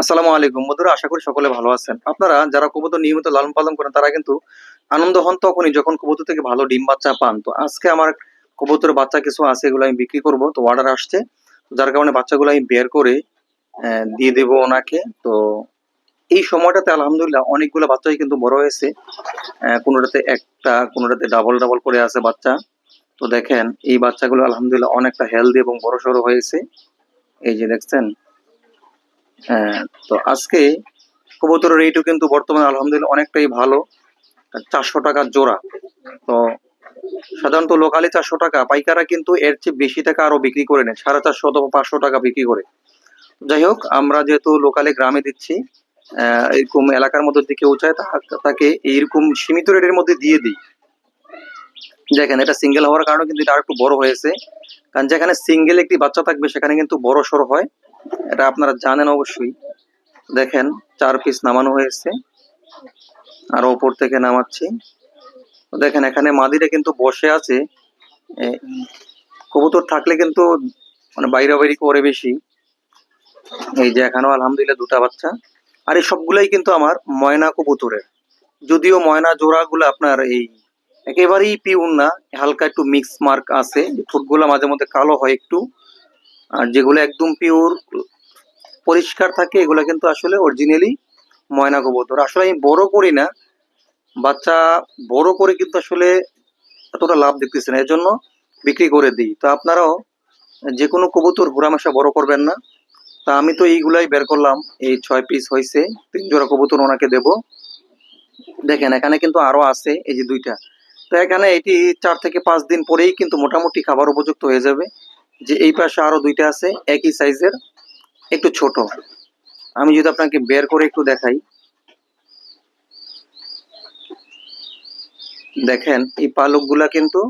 আসসালামু আলাইকুম। বন্ধুরা, আশা করি সকলে ভালো আছেন। আপনারা যারা কবুতর নিয়মিত লালন পালন করেন, তারা কিন্তু আনন্দ হন তখনই যখন কবুতর থেকে ভালো ডিম বাচ্চা পান। তো আজকে আমার কবুতরের বাচ্চা কিছু আছে, এগুলো আমি বিক্রি করব। তো অর্ডার আসছে। যার কারণে বাচ্চাগুলো আমি বের করে দিয়ে দেবো ওনাকে। তো এই সময়টাতে আলহামদুলিল্লাহ অনেকগুলো বাচ্চাই কিন্তু বড় হয়েছে। কোনোটাতে একটা, কোনোটাতে ডাবল ডাবল করে আছে বাচ্চা। তো দেখেন, এই বাচ্চাগুলো আলহামদুলিল্লাহ অনেকটা হেলদি এবং বড় সড়ো হয়েছে। এই যে দেখছেন তো আজকে কবুতরের রেটও কিন্তু বর্তমানে আলহামদুলিল্লাহ অনেকটাই ভালো। চারশো টাকা জোড়া। তো সাধারণত লোকালে চারশো টাকা পাইকারা কিন্তু এর চেয়ে বেশি টাকা আরও বিক্রি করে নেয়। সাড়ে চারশো অথবা পাঁচশো টাকা বিক্রি করে। যাই হোক, আমরা যেহেতু লোকালে গ্রামে দিচ্ছি এরকম এলাকার মধ্যে দিকে উঁচায় তা- তাকে এইরকম সীমিত রেটের মধ্যে দিয়ে দিই। দেখেন, এটা সিঙ্গেল হওয়ার কারণে কিন্তু এটা আরেকটু বড় হয়েছে। কারণ যেখানে সিঙ্গেল একটি বাচ্চা থাকবে, সেখানে কিন্তু বড় সড়ো হয়। এটা আপনারা জানেন অবশ্যই। দেখেন, চার পিস নামানো হয়েছে। আর ওপর থেকে নামাচ্ছি। দেখেন, এখানে মাদিরা কিন্তু বসে আছে। কবুতর থাকলে কিন্তু মানে বাইরে বাইরে করে বেশি। এই যে এখানেও আলহামদুলিল্লাহ দুটা বাচ্চা। আর এই সবগুলাই কিন্তু আমার ময়না কবুতরের। যদিও ময়না জোড়াগুলো আপনার এই একেবারেই পিউর না, হালকা একটু মিক্স মার্ক আছে। ঠোঁটগুলো মাঝে মধ্যে কালো হয় একটু। আর যেগুলো একদম পিওর পরিষ্কার থাকে, এগুলো কিন্তু আসলে অরিজিনালি ময়না কবুতর। আসলে আমি বড় করি না, বাচ্চা বড় করে কিন্তু আসলে এতটা লাভ দেখতেছে না এর জন্য বিক্রি করে দিই। তো আপনারাও যে কোনো কবুতর ঘোরামেশা বড় করবেন না, তা আমি তো এইগুলাই বের করলাম, এই ছয় পিস হয়েছে, তিন জোড়া কবুতর ওনাকে দেব। দেখেন, এখানে কিন্তু আরও আছে, এই যে দুইটা। তো এখানে এটি চার থেকে পাঁচ দিন পরেই কিন্তু মোটামুটি খাবার উপযুক্ত হয়ে যাবে। যে এই পাশে আরও দুইটা আছে, একই সাইজের, একটু ছোট। আমি যদি আপনাকে বের করে একটু দেখাই। দেখেন, এই পালকগুলা কিন্তু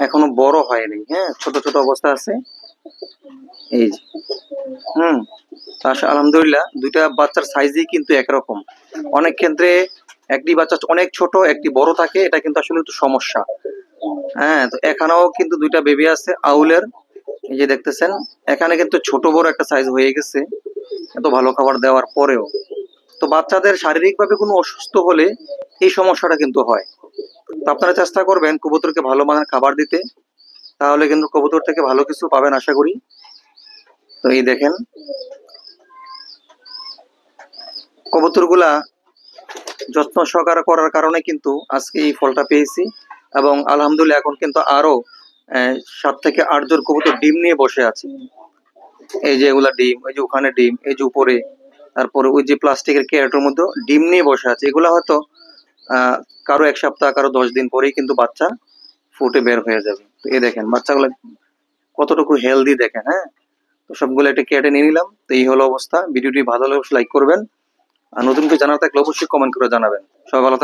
এখনও বড় হয়নি। হ্যাঁ ছোট ছোট অবস্থা আছে। এই হুম আলহামদুলিল্লাহ দুইটা বাচ্চার সাইজই কিন্তু একরকম। অনেক ক্ষেত্রে একটি বাচ্চা অনেক ছোট, একটি বড় থাকে, এটা কিন্তু আসলে একটু সমস্যা। হ্যাঁ তো এখানেও কিন্তু দুইটা বেবি আছে, আউলের। এই যে দেখতেছেন এখানে কিন্তু ছোট বড় একটা সাইজ হয়ে গেছে এত ভালো খাবার দেওয়ার পরেও। তো বাচ্চাদের শারীরিকভাবে কোনো অসুস্থ হলে এই সমস্যাটা কিন্তু হয়। তো আপনারা চেষ্টা করবেন কবুতরকে ভালো মানের খাবার দিতে তাহলে কিন্তু কবুতর থেকে ভালো কিছু পাবেন আশা করি। তো এই দেখেন কবুতরগুলা যত্ন সহকারে করার কারণে কিন্তু আজকে এই ফলটা পেয়েছি এবং আলহামদুলিল্লাহ এখন কিন্তু আরও আহ, সাত থেকে আট জন কবুতর ডিম নিয়ে বসে আছে। এই যে এগুলা ডিম, এই যে ওখানে ডিম, এই যে উপরে, তারপরে ওই যে প্লাস্টিকের ক্যারেটের মধ্যে ডিম নিয়ে বসে আছে। এগুলা হয়তো কারও এক সপ্তাহ, কারও দশ দিন পরেই কিন্তু বাচ্চা ফুটে বের হয়ে যাবে। তো এই দেখেন, বাচ্চাগুলো কতটুকু হেলদি দেখেন হ্যাঁ? তো সবগুলো একটা কেটে নিয়ে নিলাম। তো এই হলো অবস্থা। ভিডিওটি ভালো লাগলে লাইক করবেন। আর নতুন কেউ জানার থাকলে অবশ্যই কমেন্ট করে জানাবেন। সবাই ভালো